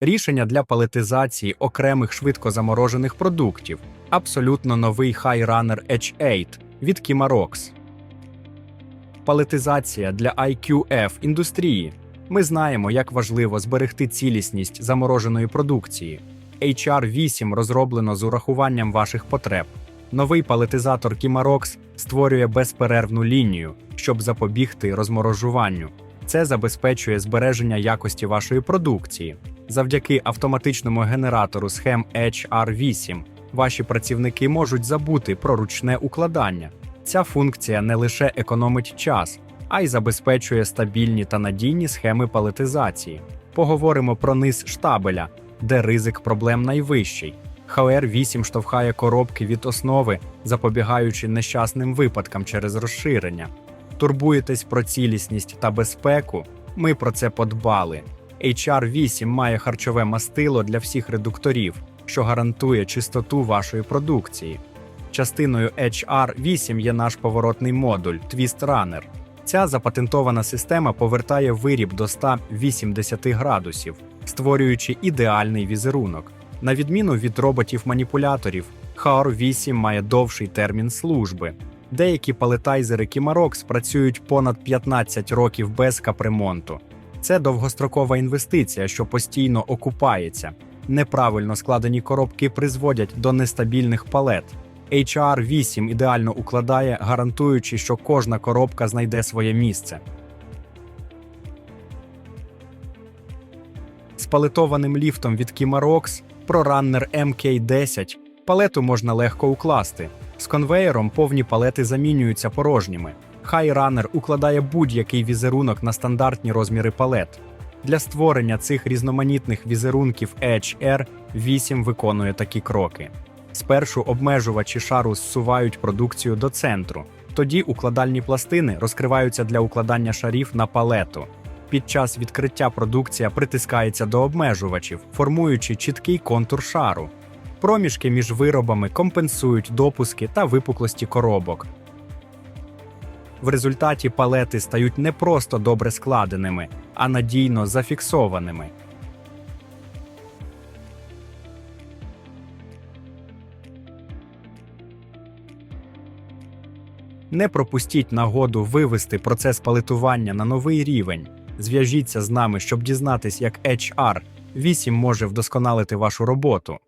Рішення для палетизації окремих швидкозаморожених продуктів. Абсолютно новий High Runner H8 від Kimarox. Палетизація для IQF індустрії. Ми знаємо, як важливо зберегти цілісність замороженої продукції. HR8 розроблено з урахуванням ваших потреб. Новий палетизатор Kimarox створює безперервну лінію, щоб запобігти розморожуванню. Це забезпечує збереження якості вашої продукції. Завдяки автоматичному генератору схем HR8 ваші працівники можуть забути про ручне укладання. Ця функція не лише економить час, а й забезпечує стабільні та надійні схеми палетизації. Поговоримо про низ штабеля, де ризик проблем найвищий. HR8 штовхає коробки від основи, запобігаючи нещасним випадкам через розширення. Турбуєтесь про цілісність та безпеку? Ми про це подбали. HR8 має харчове мастило для всіх редукторів, що гарантує чистоту вашої продукції. Частиною HR8 є наш поворотний модуль Twist Runner. Ця запатентована система повертає виріб до 180 градусів, створюючи ідеальний візерунок. На відміну від роботів-маніпуляторів, HR8 має довший термін служби. Деякі палетайзери Kimarox працюють понад 15 років без капремонту. Це довгострокова інвестиція, що постійно окупається. Неправильно складені коробки призводять до нестабільних палет. HR8 ідеально укладає, гарантуючи, що кожна коробка знайде своє місце. З палетованим ліфтом від Kimarox ProRunner MK10 палету можна легко укласти. З конвеєром повні палети замінюються порожніми. HighRunner укладає будь-який візерунок на стандартні розміри палет. Для створення цих різноманітних візерунків HR 8 виконує такі кроки. Спершу обмежувачі шару зсувають продукцію до центру, тоді укладальні пластини розкриваються для укладання шарів на палету. Під час відкриття продукція притискається до обмежувачів, формуючи чіткий контур шару. Проміжки між виробами компенсують допуски та випуклості коробок. В результаті палети стають не просто добре складеними, а надійно зафіксованими. Не пропустіть нагоду вивести процес палетування на новий рівень. Зв'яжіться з нами, щоб дізнатись, як HR 8 може вдосконалити вашу роботу.